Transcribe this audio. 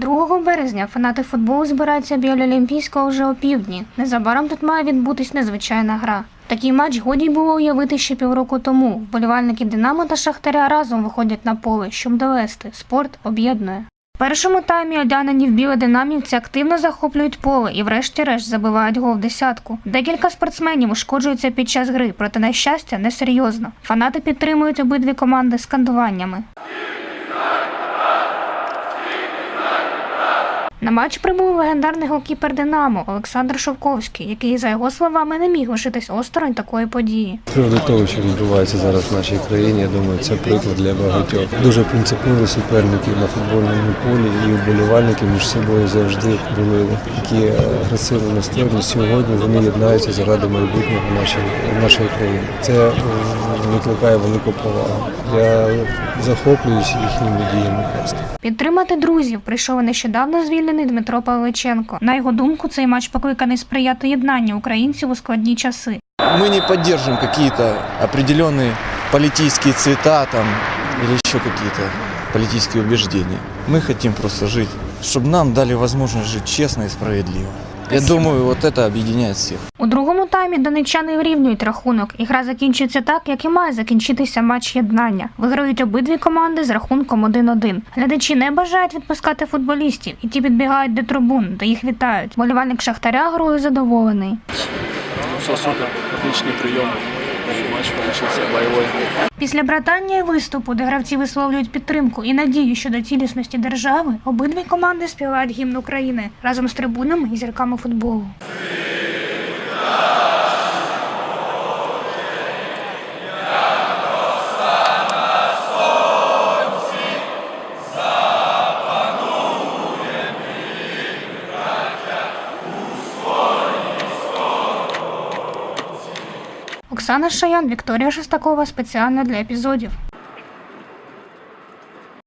2 березня фанати футболу збираються біля Олімпійського вже опівдні. Незабаром тут має відбутись незвичайна гра. Такий матч годі було уявити ще півроку тому. Вболівальники Динамо та Шахтаря разом виходять на поле, щоб довести спорт об'єднує. В першому таймі одягнені в біле динамівці активно захоплюють поле і врешті-решт забивають гол в десятку. Декілька спортсменів ушкоджуються під час гри, проте на щастя несерйозно. Фанати підтримують обидві команди скандуваннями. На матч прибув легендарний голкіпер Динамо Олександр Шовковський, який, за його словами, не міг лишитись осторонь такої події. Приводу того, що відбувається зараз в нашій країні, я думаю, це приклад для багатьох. Дуже принципові суперники на футбольному полі і вболівальники між собою завжди були такі агресивно настроєні. Сьогодні вони єднаються заради майбутнього нашої, нашої країни. Це викликає велику повагу. Я захоплююсь їхніми діями. Підтримати друзів прийшов нещодавно звільнений Дмитро Павличенко. На його думку, цей матч покликаний сприяти єднанню українців у складні часи. Мы не поддержим какие-то определенные политические цвета там или еще какие-то политические убеждения. Мы хотим просто жить, чтобы нам дали возможность жить честно и справедливо. Я думаю, вот это объединяет всех. У другому таймі донеччани вирівнюють рахунок, і гра закінчується так, як і має закінчитися матч єднання. Виграють обидві команди з рахунком 1-1. Глядачі не бажають відпускати футболістів, і ті підбігають до трибун, де їх вітають. Болівальник Шахтаря грою задоволений. Все супер, отличный прием. Матч получился боевой. Після братання і виступу, де гравці висловлюють підтримку і надію щодо цілісності держави, обидві команди співають гімн України разом з трибунами і зірками футболу. Оксана Шаян, Вікторія Шестакова спеціально для епізодів.